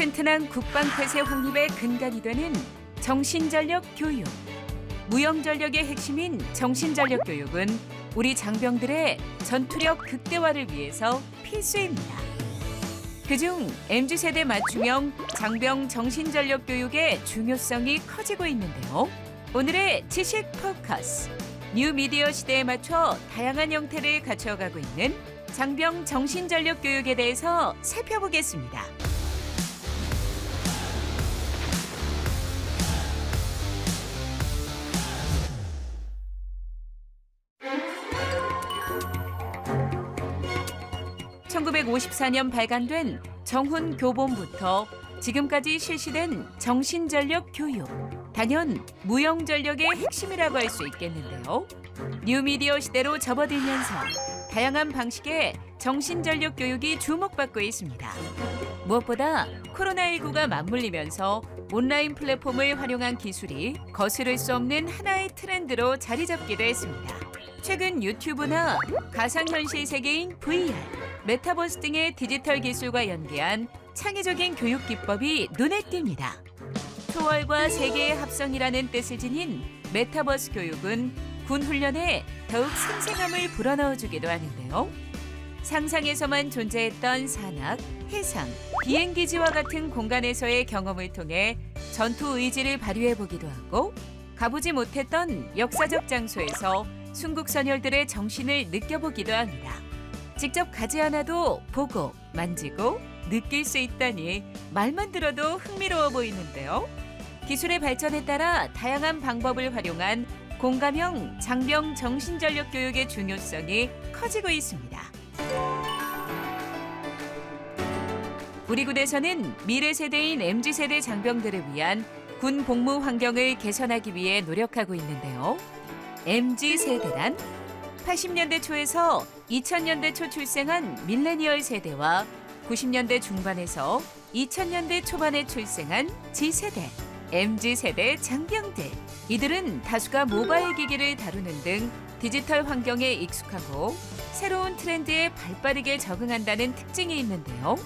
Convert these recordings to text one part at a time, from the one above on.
튼튼한 국방태세 확립의 근간이 되는 정신전력 교육. 무형전력의 핵심인 정신전력 교육은 우리 장병들의 전투력 극대화를 위해서 필수입니다. 그중 MZ세대 맞춤형 장병 정신전력 교육의 중요성이 커지고 있는데요. 오늘의 지식 포커스. 뉴 미디어 시대에 맞춰 다양한 형태를 갖춰가고 있는 장병 정신전력 교육에 대해서 살펴보겠습니다. (1954년) 발간된 정훈 교본부터 지금까지 실시된 정신전력 교육 단연 무형전력의 핵심이라고 할 수 있겠는데요. 뉴미디어 시대로 접어들면서 다양한 방식의 정신전력 교육이 주목받고 있습니다. 무엇보다 코로나19가 맞물리면서 온라인 플랫폼을 활용한 기술이 거스를 수 없는 하나의 트렌드로 자리 잡기도 했습니다. 최근 유튜브나 가상현실 세계인 VR, 메타버스 등의 디지털 기술과 연계한 창의적인 교육 기법이 눈에 띕니다. 초월과 세계의 합성이라는 뜻을 지닌 메타버스 교육은 군 훈련에 더욱 생생함을 불어넣어주기도 하는데요. 상상에서만 존재했던 산악, 해상, 비행기지와 같은 공간에서의 경험을 통해 전투 의지를 발휘해 보기도 하고 가보지 못했던 역사적 장소에서 순국 선열들의 정신을 느껴보기도 합니다. 직접 가지 않아도 보고, 만지고, 느낄 수 있다니 말만 들어도 흥미로워 보이는데요. 기술의 발전에 따라 다양한 방법을 활용한 공감형 장병 정신전력 교육의 중요성이 커지고 있습니다. 우리 군에서는 미래 세대인 MZ 세대 장병들을 위한 군 복무 환경을 개선하기 위해 노력하고 있는데요. MZ 세대란 80년대 초에서 2000년대 초 출생한 밀레니얼 세대와 90년대 중반에서 2000년대 초반에 출생한 G세대, MZ세대 장병들. 이들은 다수가 모바일 기기를 다루는 등 디지털 환경에 익숙하고 새로운 트렌드에 발빠르게 적응한다는 특징이 있는데요.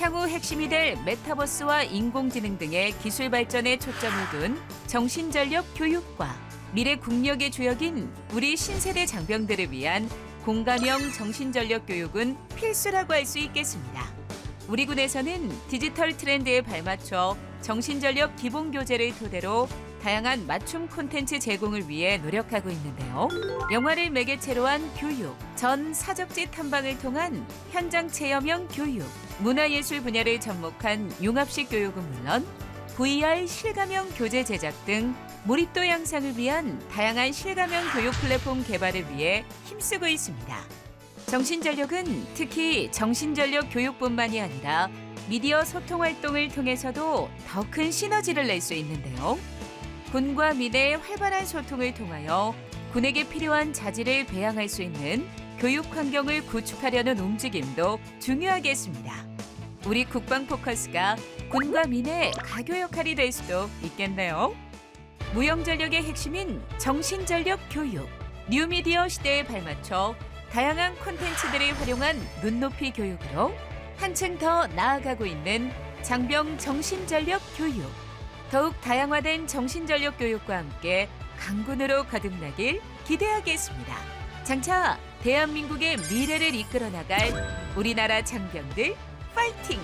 향후 핵심이 될 메타버스와 인공지능 등의 기술 발전에 초점을 둔 정신전력 교육과 미래 국력의 주역인 우리 신세대 장병들을 위한 공감형 정신전력 교육은 필수라고 할 수 있겠습니다. 우리 군에서는 디지털 트렌드에 발맞춰 정신전력 기본 교재를 토대로 다양한 맞춤 콘텐츠 제공을 위해 노력하고 있는데요. 영화를 매개체로 한 교육, 전 사적지 탐방을 통한 현장 체험형 교육, 문화예술 분야를 접목한 융합식 교육은 물론 VR 실감형 교재 제작 등 몰입도 향상을 위한 다양한 실감형 교육 플랫폼 개발을 위해 힘쓰고 있습니다. 정신전력은 특히 정신전력 교육뿐만이 아니라 미디어 소통 활동을 통해서도 더 큰 시너지를 낼 수 있는데요. 군과 민의 활발한 소통을 통하여 군에게 필요한 자질을 배양할 수 있는 교육 환경을 구축하려는 움직임도 중요하겠습니다. 우리 국방 포커스가 군과 민의 가교 역할이 될 수도 있겠네요. 무형전력의 핵심인 정신전력 교육, 뉴미디어 시대에 발맞춰 다양한 콘텐츠들을 활용한 눈높이 교육으로 한층 더 나아가고 있는 장병 정신전력 교육. 더욱 다양화된 정신전력 교육과 함께 강군으로 거듭나길 기대하겠습니다. 장차 대한민국의 미래를 이끌어 나갈 우리나라 장병들 파이팅!